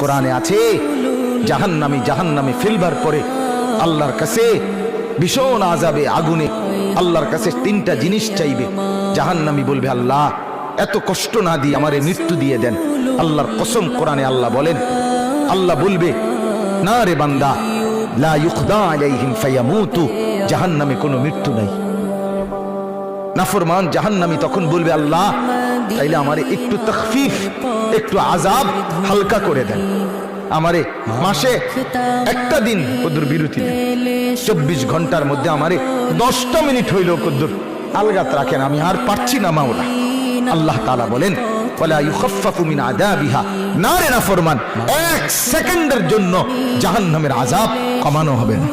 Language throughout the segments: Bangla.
কোরআনে আছে, জাহান্নামি জাহান্নামে ফেলবার পরে আল্লাহর কাছে ভীষণ আজাবে আগুনে আল্লাহর কাছে তিনটা জিনিস চাইবে। জাহান্নামি বলবে, আল্লাহ, এত কষ্ট না দিয়ে আমারে মৃত্যু দিয়ে দেন। আল্লাহর কসম কোরআনে আল্লাহ বলেন, আল্লাহ বলবে, না রে বান্দা, লা ইউখদা আলাইহিম ফায়ামুতু, জাহান্নামে কোনো মৃত্যু নাই। নাফরমান, জাহান্নামি তখন বলবে, আল্লাহ, তাইলে আমারে একটু তখফিফ, একটু আজাব হালকা করে দেন। আমারে মাসে একটা দিন কদ্দুর বিরতি চব্বিশ ঘণ্টার মধ্যে আমারে দশটা মিনিট হইল কদ্দুর আলগাত রাখেন। আমি আর পারছি না, মাওলা। আল্লাহ তাআলা বলেন এক সেকেন্ডের জন্য জাহান্নামের আযাব কমানো হবে না।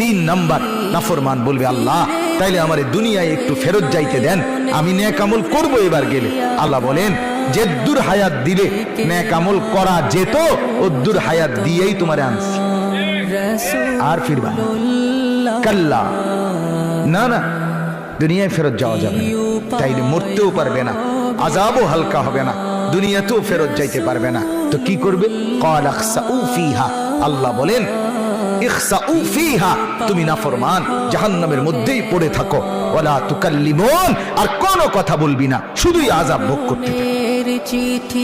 তিন নাম্বার, নাফরমান বলবে, আল্লাহ তাইলে আমার দুনিয়ায় একটু ফেরত যাইতে দেন। আমি ন্যাকামল করব এবার গেলে। আল্লাহ বলেন যে দূর হায়াত দিলে ন্যাকামল করা যেত ও দূর হায়াত দিয়েই তোমার আনছি। আর ফিরবা কাল্লা। না না, দুনিয়ায় ফেরত যাওয়া যাবে তাইলে মরতেও পারবে না আজাবও হালকা হবে না, দুনিয়াতেও ফেরত যাইতে পারবে না। তো কি করবে? আল্লাহ বলেন ইখসাউ ফিহা, তুমি নাফরমান, জাহান্নামের মধ্যেই পড়ে থাকো। ওয়ালা তুকাল্লিমুন, আর কোনো কথা বলবি না, শুধুই আযাব ভোগ করতে।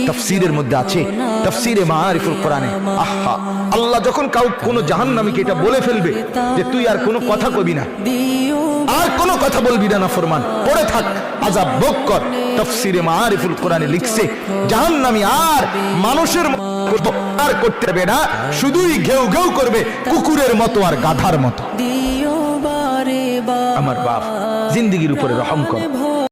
তাফসীরের মধ্যে আছে, তাফসীরে মাআরিফুল কোরআনে, আহা, আল্লাহ যখন কাউ কোন জাহান্নামীকে এটা বলে ফেলবে যে তুই আর কোনো কথা কবি না। আর কথা বলবি না ফরমান। পড়ে থাক আজাব ভোগ কর। তফসিরে মারিফুল কোরআনে লিখছে জাহান নামি আর মানুষের আর করতে হবে না। শুধুই ঘেউ ঘেউ করবে কুকুরের মতো আর গাধার মতো। আমার বাপ জিন্দিগির উপরে রহম কর।